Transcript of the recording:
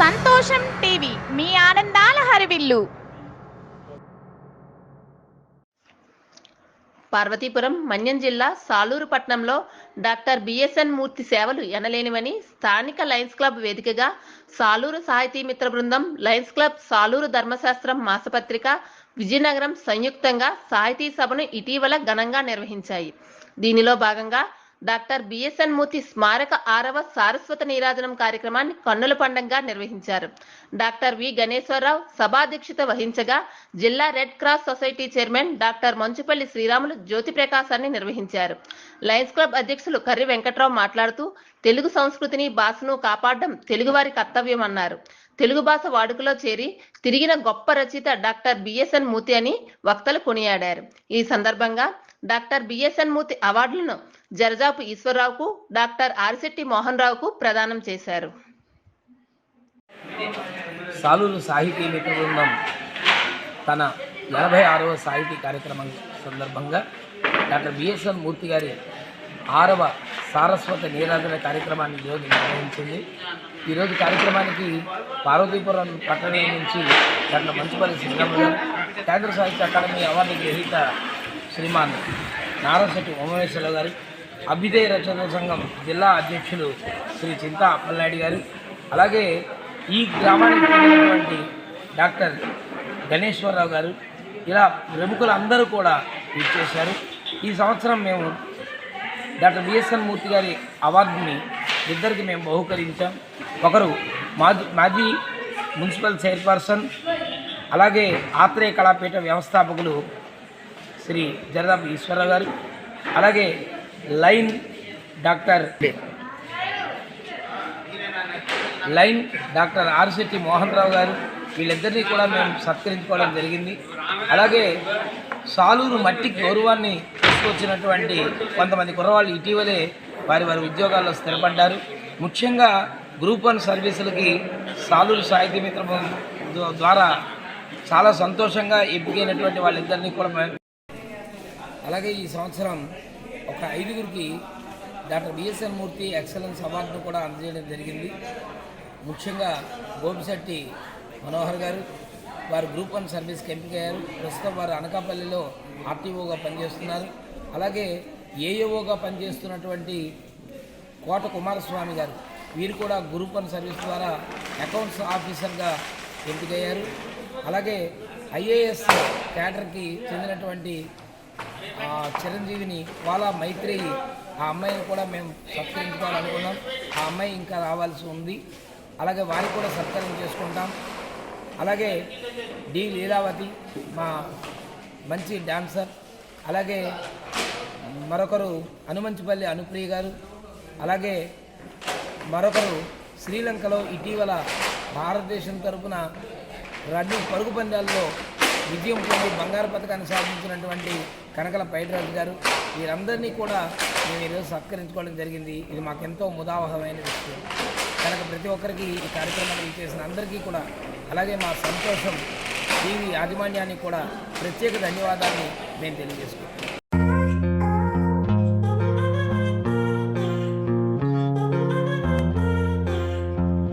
సంతోషం టీవీ. మీ ఆనందాల హరివిల్లు. పార్వతీపురం మన్యం జిల్లా సాలూరు పట్టణంలో డాక్టర్ బిఎస్ఎన్ మూర్తి సేవలు ఎనలేనివని స్థానిక లయన్స్ క్లబ్ వేదికగా సాలూరు సాహితీ మిత్ర బృందం లయన్స్ క్లబ్ సాలూరు ధర్మశాస్త్రం మాసపత్రిక విజయనగరం సంయుక్తంగా సాహితీ సభను ఇటీవల ఘనంగా నిర్వహించాయి. దీనిలో భాగంగా డాక్టర్ బిఎస్ఎన్ మూర్తి స్మారక ఆరవ సారస్వత నీరాజనం కార్యక్రమాన్ని కన్నుల పండంగా నిర్వహించారు. డాక్టర్ వి గణేశ్వరరావు సభాధ్యక్షత వహించగా జిల్లా red cross society chairman doctor Manchupalli Sriramulu జ్యోతి ప్రకాశాన్ని నిర్వహించారు. లయన్స్ క్లబ్ అధ్యక్షులు కర్రి వెంకట్రావు మాట్లాడుతూ తెలుగు సంస్కృతిని భాషను కాపాడడం తెలుగువారి కర్తవ్యం అన్నారు తెలుగు భాష వాడుకలో చేరి తిరిగిన గొప్ప రచయిత డాక్టర్ బిఎస్ఎన్ మూర్తి అని వక్తలు కొనియాడారు. ఈ సందర్భంగా డాక్టర్ బిఎస్ఎన్ మూర్తి అవార్డులను జరజాపు ఈశ్వరరావుకు డాక్టర్ ఆరిశెట్టి మోహన్ రావుకు ప్రదానం చేశారు. సాలూరు సాహితీ మిత్ర బృందం తన ఎనభై ఆరవ సాహితీ కార్యక్రమం సందర్భంగా డాక్టర్ బిఎస్ఎన్ మూర్తి గారి ఆరవ సారస్వత నీరాజన కార్యక్రమాన్ని ఈరోజు నిర్వహించింది. ఈరోజు కార్యక్రమానికి పార్వతీపురం పట్టణం నుంచి డాక్టర్ మంచుపల్లి శ్రీరామ్ కేంద్ర సాహిత్య అకాడమీ అవార్డు గ్రహీత శ్రీమాన్ నారాశెట్టి ఉమేశ్వరరావు గారు అభ్యుదయ రచన సంఘం జిల్లా అధ్యక్షులు శ్రీ చింతా అప్పలనాయుడు గారు అలాగే ఈ గ్రామానికి చెందినటువంటి డాక్టర్ గణేశ్వరరావు గారు ఇలా ప్రముఖులందరూ కూడా ఇచ్చేశారు ఈ సంవత్సరం మేము డాక్టర్ బిఎస్ఎన్ మూర్తి గారి అవార్డుని ఇద్దరికి మేము బహుకరించాం. ఒకరు మాజీ మాజీ మున్సిపల్ చైర్పర్సన్ అలాగే ఆత్రేయ కళాపీఠ వ్యవస్థాపకులు శ్రీ జరదాపు ఈశ్వరరావు గారు అలాగే lion doctor lion doctor Arshetti Mohan Rao garu వీళ్ళిద్దరినీ కూడా మేము సత్కరించుకోవడం జరిగింది. అలాగే సాలూరు మట్టి గౌరవాన్ని తీసుకొచ్చినటువంటి కొంతమంది కుర్రవాళ్ళు ఇటీవలే వారి వారి ఉద్యోగాల్లో స్థిరపడ్డారు. ముఖ్యంగా గ్రూప్ వన్ సర్వీసులకి సాలూరు సాహిత్య మిత్రం ద్వారా చాలా సంతోషంగా ఎంపికైనటువంటి వాళ్ళిద్దరినీ కూడా అలాగే ఈ సంవత్సరం ఒక ఐదుగురికి డాక్టర్ బిఎస్ఎన్ మూర్తి ఎక్సలెన్స్ అవార్డును కూడా అందజేయడం జరిగింది. ముఖ్యంగా గోపిశెట్టి మనోహర్ గారు వారు గ్రూప్ వన్ సర్వీస్కి ఎంపికయ్యారు ప్రస్తుతం వారు అనకాపల్లిలో ఆర్టీఓగా పనిచేస్తున్నారు. అలాగే ఏఏఓగా పనిచేస్తున్నటువంటి కోట కుమారస్వామి గారు వీరు కూడా గ్రూప్ వన్ సర్వీస్ ద్వారా అకౌంట్స్ ఆఫీసర్గా ఎంపికయ్యారు. అలాగే ఐఏఎస్ క్యాడర్కి చెందినటువంటి చిరంజీవిని వాళ్ళ మైత్రేయి ఆ అమ్మాయిని కూడా మేము సత్కరించుకోవాలనుకున్నాం. ఆ అమ్మాయి ఇంకా రావాల్సి ఉంది. అలాగే వారిని కూడా సత్కారం చేసుకుంటాం. అలాగే డి లీలావతి మా మంచి డాన్సర్. అలాగే మరొకరు హనుమంచిపల్లి అనుప్రియ గారు. అలాగే మరొకరు శ్రీలంకలో ఇటీవల భారతదేశం తరపున రన్నింగ్ పరుగు పందాల్లో విజయం పొంది బంగారు పథకాన్ని సాధించినటువంటి కనకల పైటరాజు గారు. వీరందరినీ కూడా మేము ఈరోజు సత్కరించుకోవడం జరిగింది. ఇది మాకెంతో ముదావహమైన విషయం. కనుక ప్రతి ఒక్కరికి ఈ కార్యక్రమాన్ని చేసిన అందరికీ కూడా అలాగే మా సంతోషం టీవీ యాజమాన్యానికి కూడా ప్రత్యేక ధన్యవాదాన్ని మేము తెలియజేసుకుంటాం